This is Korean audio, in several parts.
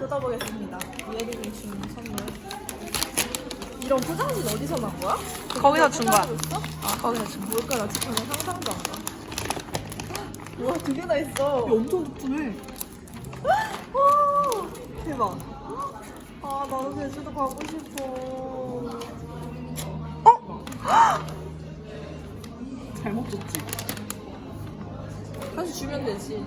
뜯어보겠습니다. 예린이 준 선물. 이런 포장지 어디서 난 거야? 거기서 준 거야. 아, 거기서 준 뭘까? 나 지금 상상도 안 가. 우와, 두 개나 있어. 엄청 두툼해. 와, 대박. 아, 나도 제주도 가고 싶어. 어? 잘못 줬지. 다시 주면 되지.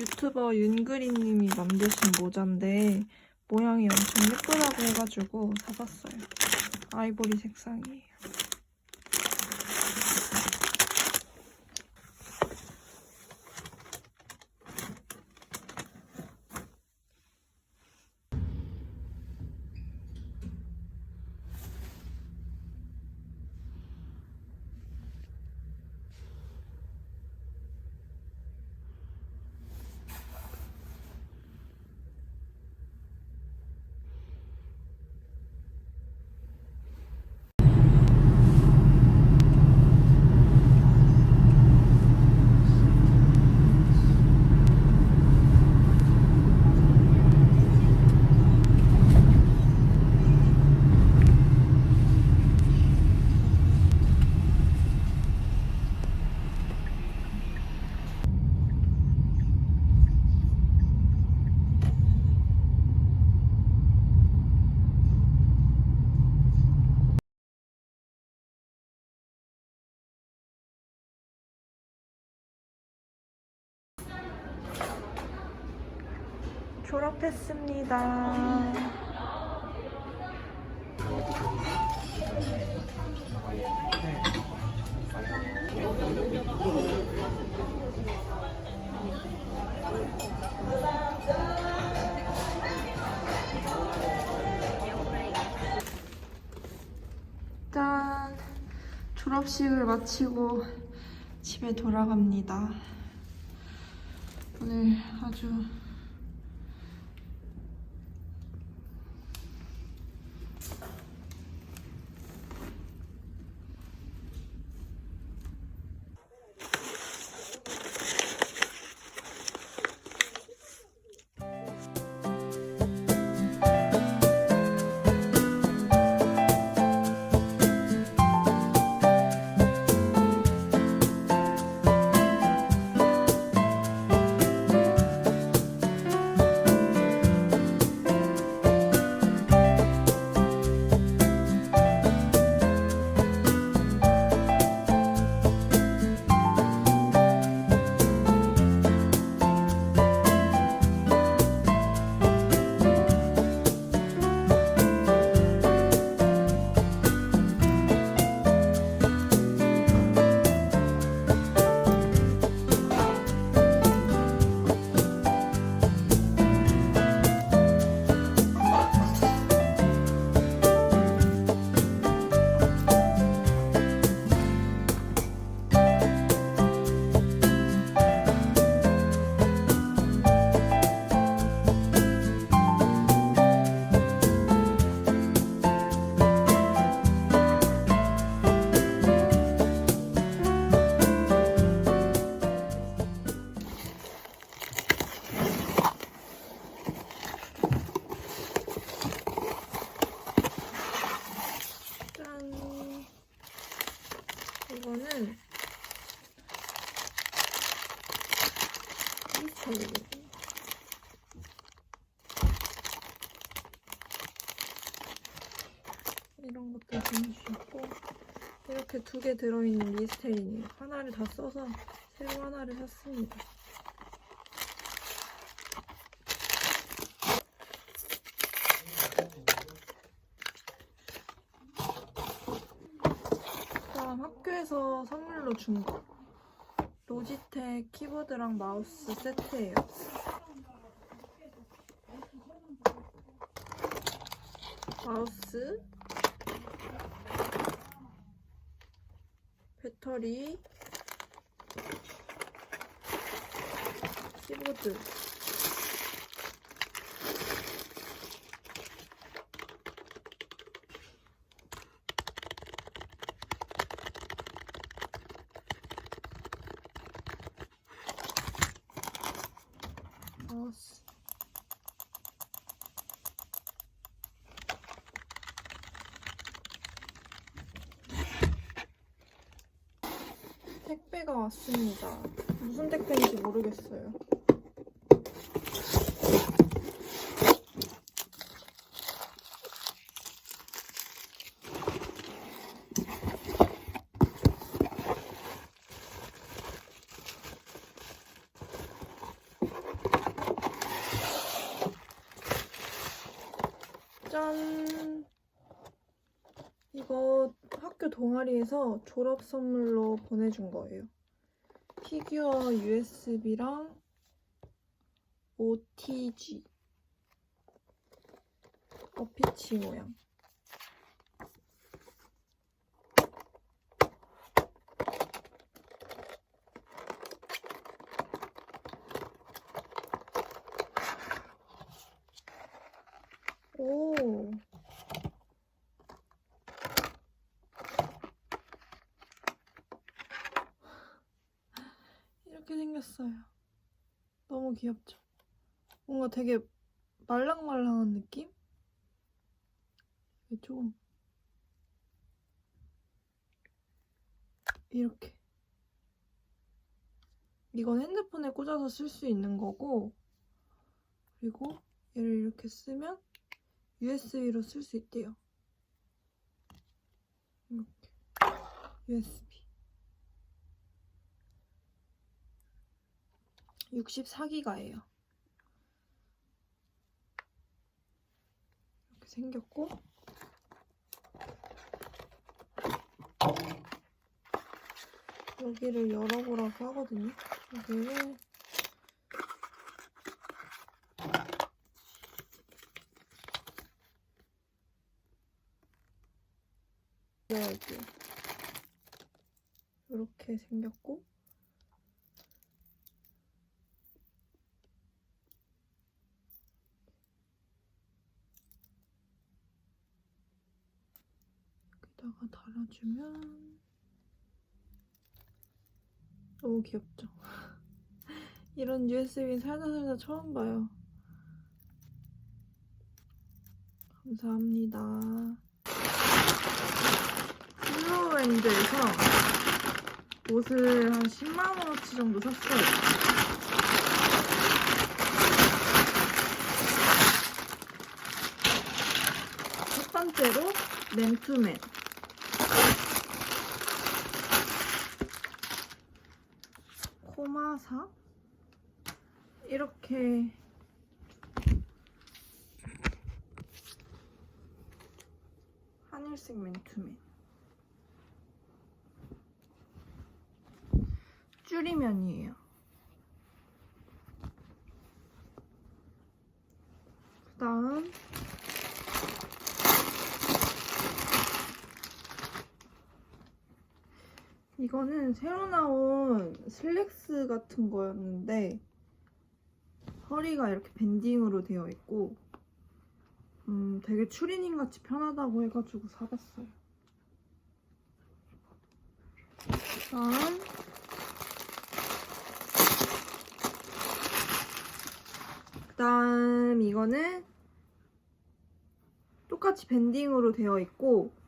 유튜버 윤그리님이 만드신 모자인데 모양이 엄청 예쁘다고 해가지고 사봤어요. 아이보리 색상이에요. 졸업했습니다. 짠! 졸업식을 마치고 집에 돌아갑니다. 오늘 아주 이거는 2,500원. 이런 것도 주셨고 이렇게 두 개 들어있는 미스테리니 하나를 다 써서 새로 하나를 샀습니다. 그다음 학교에서 선물로 준 거. 로지텍 키보드랑 마우스 세트예요. 마우스, 배터리, 키보드. 마우스. 택배가 왔습니다. 무슨 택배인지 모르겠어요. 짠! 이거 학교 동아리에서 졸업 선물로 보내준 거예요. 피규어 USB랑 OTG 어피치 모양. 오. 이렇게 생겼어요. 너무 귀엽죠? 뭔가 되게 말랑말랑한 느낌? 이게 조금 이렇게 이건 핸드폰에 꽂아서 쓸 수 있는 거고 그리고 얘를 이렇게 쓰면 USB로 쓸 수 있대요. 이렇게 USB 64기가예요. 이렇게 생겼고 여기를 열어보라고 하거든요. 여기를 열어야지. 이렇게 생겼고 여기다가 달아주면 너무 귀엽죠? 이런 USB 살다 살다 처음 봐요. 감사합니다. 플로랜드에서 옷을 한 10만원어치 정도 샀어요. 첫 번째로 맨투맨. 코마사? 이렇게. 하늘색 맨투맨 줄이면이에요. 그 다음 이거는 새로 나온 슬랙스 같은 거였는데 허리가 이렇게 밴딩으로 되어 있고 음 되게 추리닝 같이 편하다고 해가지고 사봤어요. 다음 그다음 이거는 똑같이 밴딩으로 되어 있고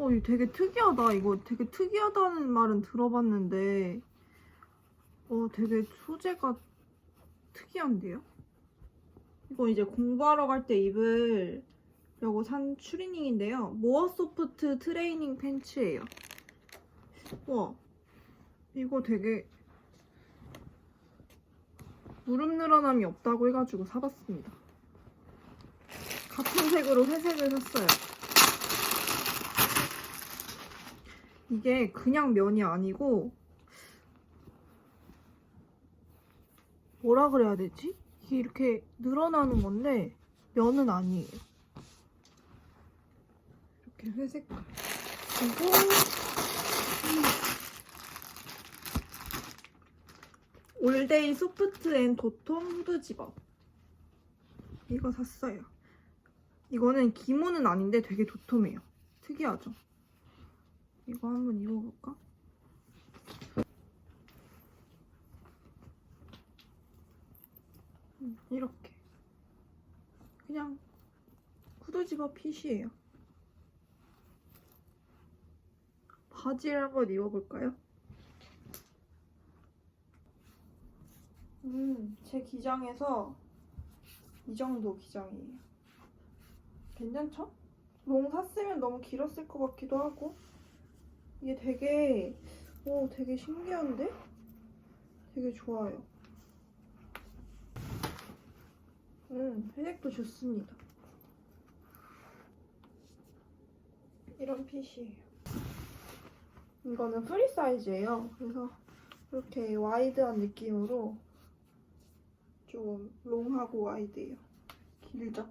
어, 이거 되게 특이하다. 이거 되게 특이하다는 말은 들어봤는데, 어, 되게 소재가 특이한데요? 이거 이제 공부하러 갈때 요거 산 추리닝인데요. 모어 소프트 트레이닝 팬츠예요. 와, 이거 되게 무릎 늘어남이 없다고 해가지고 사봤습니다. 같은 색으로 회색을 샀어요. 이게 그냥 면이 아니고 뭐라 그래야 되지? 이게 이렇게 늘어나는 건데 면은 아니에요. 이렇게 회색 그리고 올데이 소프트 앤 도톰 후드 집업 이거 샀어요. 이거는 기모는 아닌데 되게 도톰해요. 특이하죠? 이거 한번 입어볼까? 음, 이렇게 그냥 후드 집업 핏이에요. 바지를 한번 입어볼까요? 음, 제 기장에서 이 정도 기장이에요. 괜찮죠? 롱 샀으면 너무 길었을 것 같기도 하고 이게 되게 오 되게 신기한데? 되게 좋아요. 음, 회색도 좋습니다. 이런 핏이에요. 이거는 프리 사이즈예요. 그래서 이렇게 와이드한 느낌으로 좀 롱하고 와이드해요. 길죠?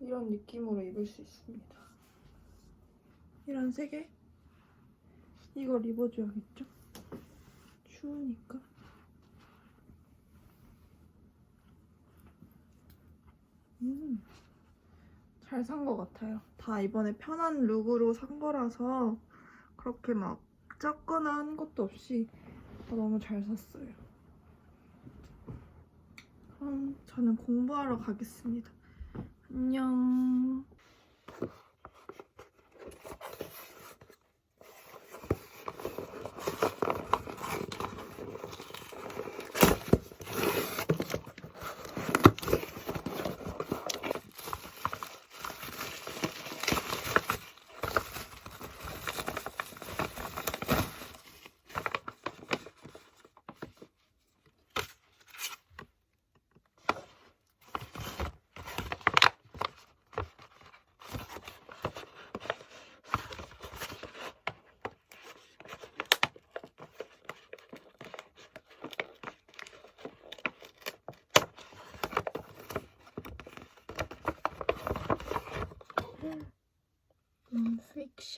이런 느낌으로 입을 수 있습니다. 이런 색에 이걸 입어줘야겠죠? 추우니까. 음, 잘 산 것 같아요. 다 이번에 편한 룩으로 산 거라서 그렇게 막 작거나 한 것도 없이 다 너무 잘 샀어요. 그럼 저는 공부하러 가겠습니다. 안녕.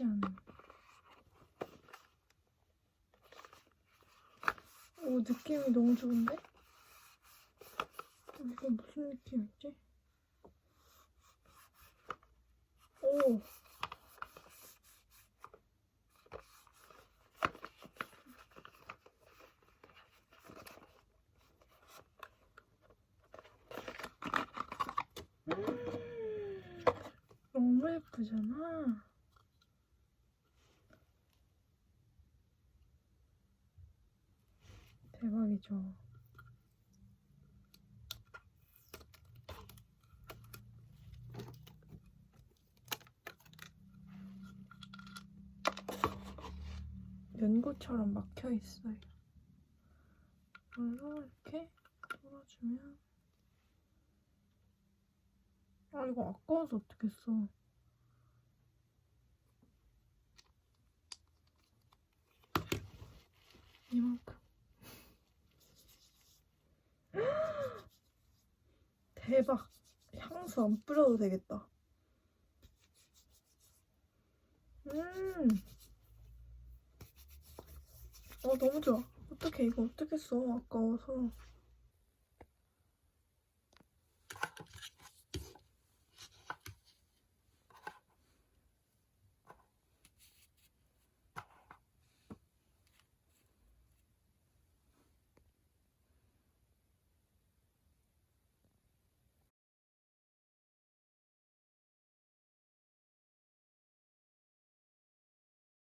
논픽션. 오, 느낌이 너무 좋은데? 어, 이거 무슨 느낌이지? 오. 너무 예쁘잖아. 대박이죠. 연고처럼 막혀 있어요. 이걸로 이렇게 돌아주면 아 이거 아까워서 어떻게 써? 이만큼. 대박. 향수 안 뿌려도 되겠다. 음. 어 너무 좋아. 어떻게 이거 어떻게 써? 아까워서.